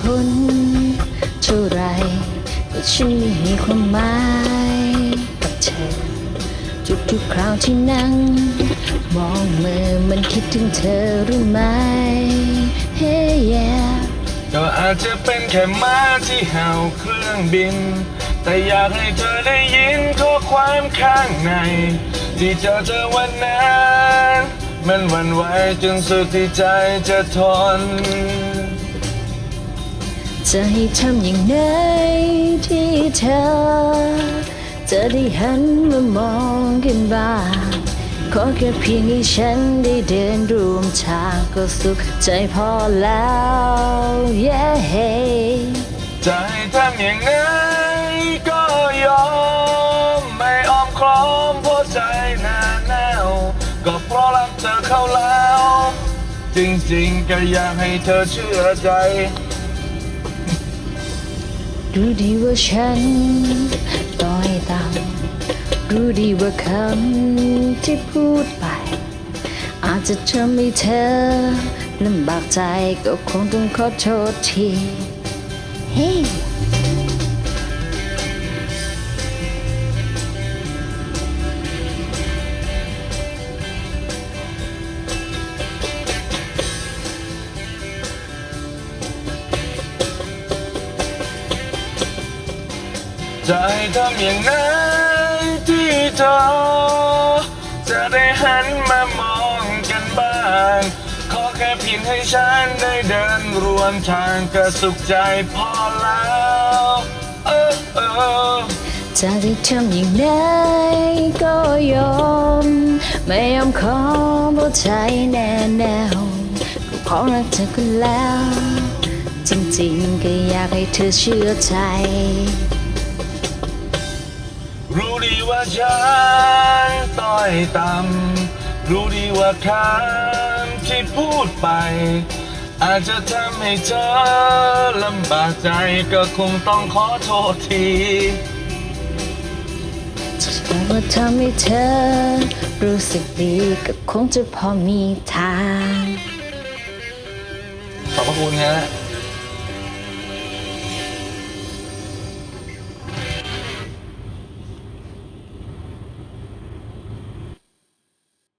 คนเท่าไรก็ฉันไม่มีความหมายกับเธอทุกๆคราวที่นั่ง มองมือมันคิดถึงเธอรือไหม่ Hey yeah ก็อาจจะเป็นแค่ม้าที่เห่าเครื่องบิน แต่อยากให้เธอได้ยินข้อความข้างใน ที่เจอเธอวันนั้น มันวันไหวจนสุดที่ใจจะทน จะให้ทำอย่างไรที่เธอ จะได้หันมามองกันบ้างขอแค่เพียงให้ฉันได้เดินร่วมทางก็สุขใจพอแล้ว yeah จะให้ทำอย่างไงก็ยอม ไม่อ้อมค้อมเพราะใจหนาแน่วก็เพราะรักเธอเข้าแล้ว จริงๆก็อยากให้เธอเชื่อใจ รู้ดีว่าฉันต้อยต่ำรู้ดีว่าคำที่พูดไป อาจจะทำให้เธอลำบากใจก็คงต้องขอโทษที Hey ให้ทำอย่างนั้นที่เธอจะได้หันมามองกันบ้างขอแค่เพียงให้ฉันได้เดินรวมทางก็สุขใจพอแล้วเออเออจะได้ทำอย่างไรก็ยอม ไม่ยอมขอเพราะใจแน่แน่วก็เพราะรักเธอกันแล้ว จริงๆก็อยากให้เธอเชื่อใจ ดีว่าฉันต้อยต่ำรู้ดีว่าคำที่พูดไป อาจจะทำให้เธอลำบากใจก็คงต้องขอโทษทีว่าทำให้เธอ รู้สึกดีก็คงจะพอมีทาง ขอบพระคุณฮะ